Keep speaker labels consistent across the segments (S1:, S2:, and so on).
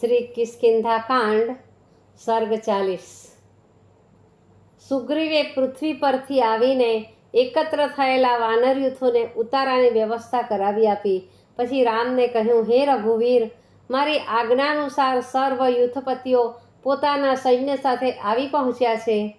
S1: શ્રી કિસ્કિંધા કાંડ સર્ગ ચાલીસ. સુગ્રીવે પૃથ્વી પરથી આવીને એકત્ર થયેલા વાનર યુથોને ઉતારાની વ્યવસ્થા કરાવી આપી. પછી રામને કહ્યું, હે રઘુવીર, મારી આજ્ઞાનુસાર સર્વ યુથપતિઓ પોતાના સૈન્ય સાથે આવી પહોંચ્યા છે.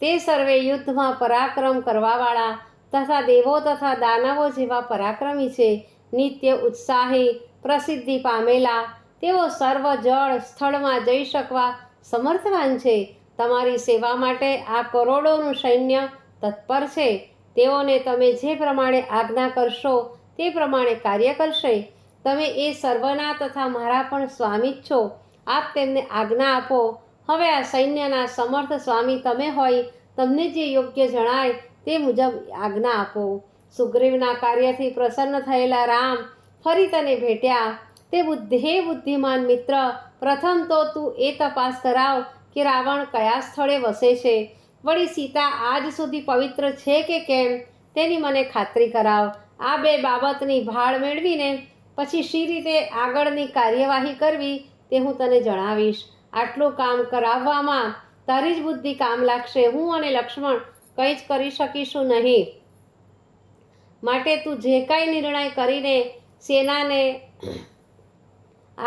S1: તે સર્વે યુદ્ધમાં પરાક્રમ કરવાવાળા તથા દેવો તથા દાનવો જેવા પરાક્રમી છે. નિત્ય ઉત્સાહી, પ્રસિદ્ધિ પામેલા તેઓ સર્વ જળ સ્થળમાં જઈ શકવા સમર્થવાન છે. તમારી સેવા માટે આ કરોડોનું સૈન્ય તત્પર છે. તેઓને તમે જે પ્રમાણે આજ્ઞા કરશો, તે પ્રમાણે કાર્ય કરશે. તમે એ સર્વના તથા મારા પણ સ્વામી જ છો. આપ તેમને આજ્ઞા આપો. હવે આ સૈન્યના સમર્થ સ્વામી તમે હોય, તમને જે યોગ્ય જણાય તે મુજબ આજ્ઞા આપો. સુગ્રીવના કાર્યથી પ્રસન્ન થયેલા રામ ફરી તને ભેટ્યા. તે બુદ્ધે બુદ્ધિમાન મિત્ર, પ્રથમ તો તું એ તપાસ કરાવ કે રાવણ કયા સ્થળે વસે છે. વળી સીતા આજ સુધી પવિત્ર છે કે કેમ? તેની મને ખાતરી કરાવ. આ બે બાબતની ભાળ મેળવીને પછી શી રીતે આગળની કાર્યવાહી કરવી તે હું તને જણાવીશ. આટલું કામ કરાવવામાં તારી જ બુદ્ધિ કામ લાગશે. હું અને લક્ષ્મણ કંઈ જ કરી શકીશું નહીં. માટે તું જે કાંઈ નિર્ણય કરીને સેનાને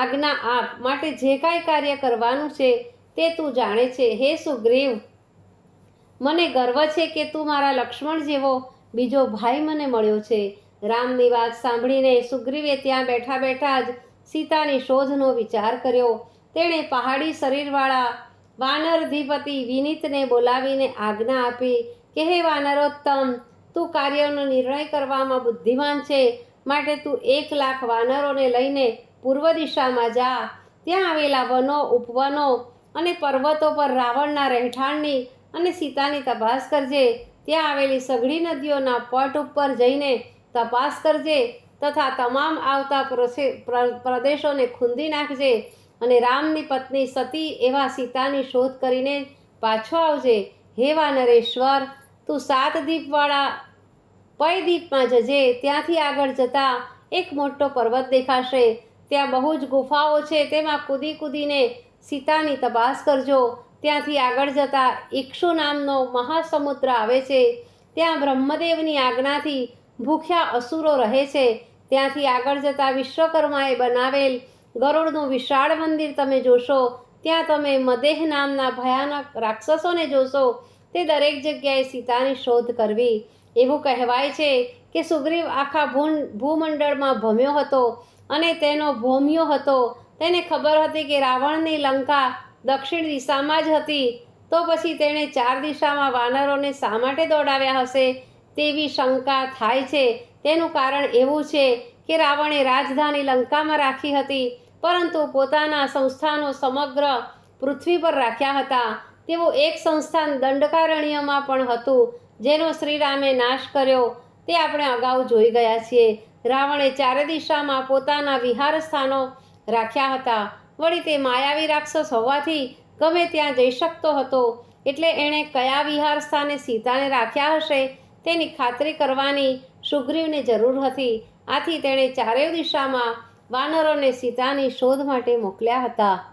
S1: આજ્ઞા આપ માટે જે કાંઈ કાર્ય કરવાનું છે તે તું જાણે છે. હે સુગ્રીવ, મને ગર્વ છે કે તું મારા લક્ષ્મણ જેવો બીજો ભાઈ મને મળ્યો છે. રામની વાત સાંભળીને સુગ્રીવે ત્યાં બેઠા બેઠા જ સીતાની શોધનો વિચાર કર્યો. તેણે પહાડી શરીરવાળા વાનરધિપતિ વિનીતને બોલાવીને આજ્ઞા આપી કે, હે વાનરોત્તમ, તું કાર્યનો નિર્ણય કરવામાં બુદ્ધિમાન છે. માટે તું એક લાખ વાનરોને લઈને પૂર્વ દિશામાં જા. ત્યાં આવેલા વનો, ઉપવનો અને પર્વતો પર રાવણના રહેઠાણની અને સીતાની તપાસ કરજે. ત્યાં આવેલી સઘળી નદીઓના પટ ઉપર જઈને તપાસ કરજે તથા તમામ આવતા પ્રદેશોને ખૂંદી નાખજે અને રામની પત્ની સતી એવા સીતાની શોધ કરીને પાછો આવજે. હે વાનરેશ્વર તું સાત દીપવાળા પયદીપમાં જજે. ત્યાંથી આગળ જતા એક મોટો પર્વત દેખાશે. ત્યાં બહુ જ ગુફાઓ છે, તેમાં કૂદી કૂદીને સીતાની તપાસ કરજો. ત્યાંથી આગળ જતાં ઈક્ષુ નામનો મહાસમુદ્ર આવે છે. ત્યાં બ્રહ્મદેવની આજ્ઞાથી ભૂખ્યા અસુરો રહે છે. ત્યાંથી આગળ જતાં વિશ્વકર્માએ બનાવેલ ગરુડનું વિશાળ મંદિર તમે જોશો. ત્યાં તમે મદેહ નામના ભયાનક રાક્ષસોને જોશો. તે દરેક જગ્યાએ સીતાની શોધ કરવી. એવું કહેવાય છે કે સુગ્રીવ આખા ભૂ ભૂમંડળમાં ભમ્યો હતો. અને તેનો ભોમ્યો હતો. તેને ખબર હતી કે રાવણની લંકા દક્ષિણ દિશામાં જ હતી. તો પછી તેણે ચાર દિશામાં વાનરોને શા માટે દોડાવ્યા હશે? તેવી શંકા થાય છે. તેનું કારણ એવું છે કે રાવણે રાજધાની લંકામાં રાખી હતી, પરંતુ પોતાના સંસ્થાનો સમગ્ર પૃથ્વી પર રાખ્યા હતા. તેવું એક સંસ્થાન દંડકારણ્યમાં પણ હતું, જેનો શ્રીરામે નાશ કર્યો. તે આપણે અગાઉ જોઈ ગયા છીએ. રાવણે ચારે દિશામાં પોતાના વિહાર સ્થાનો રાખ્યા હતા. વળી તે માયાવી રાક્ષસ હોવાથી ગમે ત્યાં જઈ શકતો હતો. એટલે એણે કયા વિહાર સ્થાને સીતાને રાખ્યા હશે તેની ખાતરી કરવાની સુગ્રીવને જરૂર હતી. આથી તેણે ચારેય દિશામાં વાનરોને સીતાની શોધ માટે મોકલ્યા હતા.